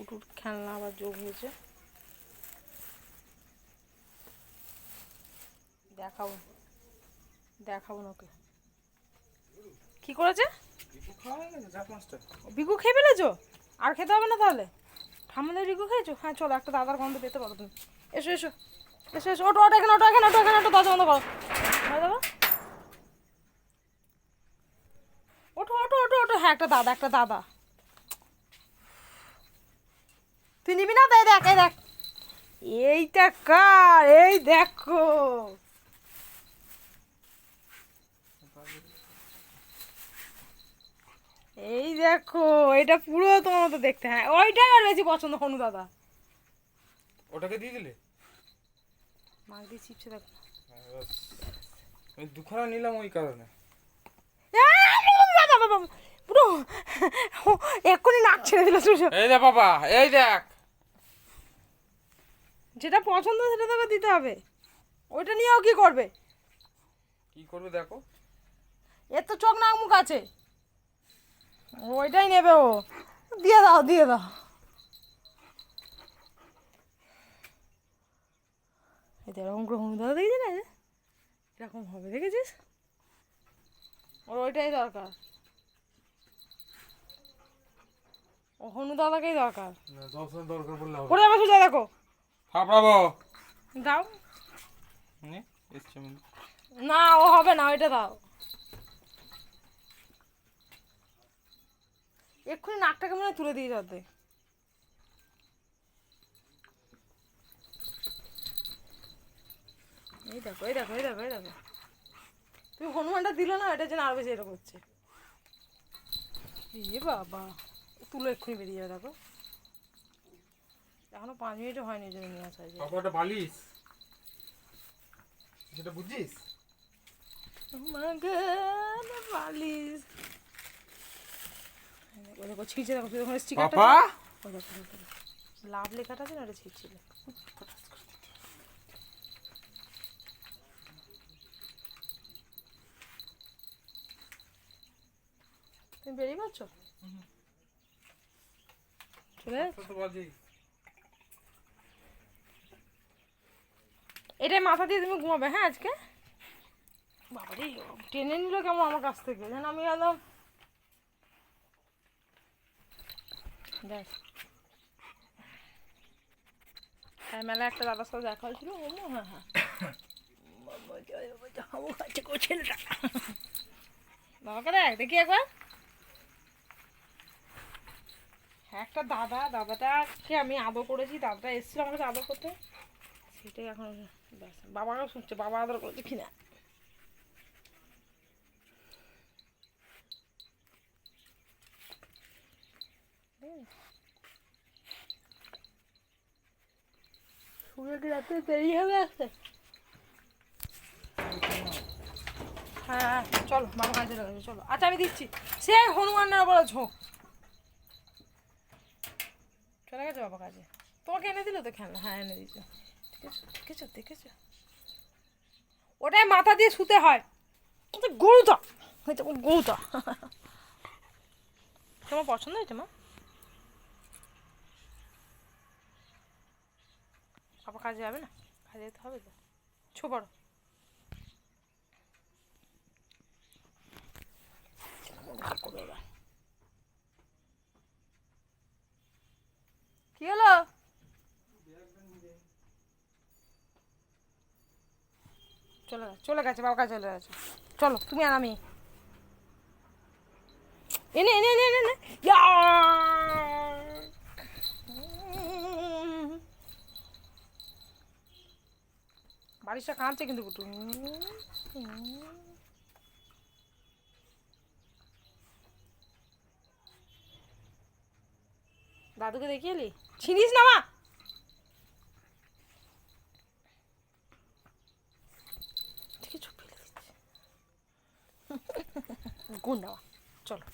উটুর খেলনা আবার যোগ হয়েছে। দেখাবো। দেখাবো না ওকে। কি করেছে? বিকু খেয়ে ফেলেছো? আর খেতে হবে না তাহলে? ঠাম্মাদের বিকু খেয়েছো? হ্যাঁ চলো একটা দাদার গন্ধ পেতে পারো তুমি। এসো এসো। এসো এসো ওটো ওটো এখানে ওটো এখানে ওটো এখানে ওটো দরজা বন্ধ করো। যাব ওটো ওটো ওটো ওটো হ্যাঁ একটা দাদা একটা দাদা। তুই নিবি না? তাই দেখ এই দেখ। এইটা কার? এই দেখো। এই দেখো এটা পুরো তোমার মতো দেখতে। হ্যাঁ ওইটাই আর বেশি পছন্দ হনু দাদা। ওটাকে দিয়ে দিলে? মাছ দিয়ে চিপসে দেখো। হ্যাঁ, আমি দুখানা নিলাম ওই কারণে। পুরো এক্ষুনি নাক ছেড়ে দিল এই দেখ বাবা এই দেখ। যেটা পছন্দ সেটা তোকে দিতে হবে। ওইটা নিয়েও কি করবে? কি করবে দেখো। এর তো চোখ নাক মুখ আছে। ওইটাই নেবে ও। দিয়ে দাও দিয়ে দাও। এতে এরকম করে হনু দাদা দেখেছি না? এরকম হবে দেখেছিস? ওর ওইটাই দরকার। ও হনু দাদাকেই দরকার দরকার সোজা দেখো। দাও। নে এসছে না ও হবে না ওইটা দাও। এক্ষুনি নাকটাকে মনে তুলে দিয়ে যাতে এই দেখো এই দেখো এই দেখো এই দেখো। তুমি হনুমানটা দিল না এটা যেন আরও বেশি এটা করছে। এ বাবা তুলো এক্ষুনি বেরিয়ে যাবে দেখো। এখনও পাঁচ মিনিটও হয়নি জন্য নিয়ে আসা হয়েছে পাপাটা বালিশ। সেটা বুঝছিস? মাগান বালিশ। ওই দেখো ছিঁচে দেখো তুই ওখানে স্টিকারটা পাপা? ওই দেখো, লাভ লেখাটা আছে না ওটা তুমি বেরিয়ে পাচ্ছ চলে যাচ্ছ? তো বাজে এটাই মাথা দিয়ে তুমি ঘুমাবে হ্যাঁ আজকে? বাবারে, টেনে নিল কেমন আমার কাছ থেকে? যেন আমি একদম ব্যাস। মেলা একটা দাদার সাথে হ্যাঁ হ্যাঁ। হ্যাঁ একটা দাদা, দাদাটাকে আমি আদর করেছি, দাদাটা এসেছিল আমার কাছে আদর করতে। সেটাই এখন বাবাকেও শুনছে বাবা আদর করেছে কিনা শুনে কি রাতে দেরি হবে আসতে? হ্যাঁ চলো বাবা কাজে লেগেছে চলো। আচ্ছা আমি দিচ্ছি। সে হনুমানের বলে ঝোঁক চলে গেছে বাবা কাজে। তোমাকে এনে দিল তো খেলনা? হ্যাঁ এনে দিয়েছে। দেখেছ দেখেছ ওটাই মাথা দিয়ে শুতে হয়। ওটা গরুটা হয়তো গরুটা তোমার পছন্দ হয়েছে, মা? বাবা কাজে যাবে না? কাজে যেতে হবে তো। ছো বড় কি চলে গেছে চলে গেছে, বাবা চলে গেছে। চলো, তুমি আর আমি। এনে এনে এনে এনে ইয়া! কাঁদছে কিন্তু কুটু। দাদুকে দেখিয়ে এলি? ছিনিস না মা! দেখেছ ফেলে দিচ্ছে গুণ দেওয়া চলো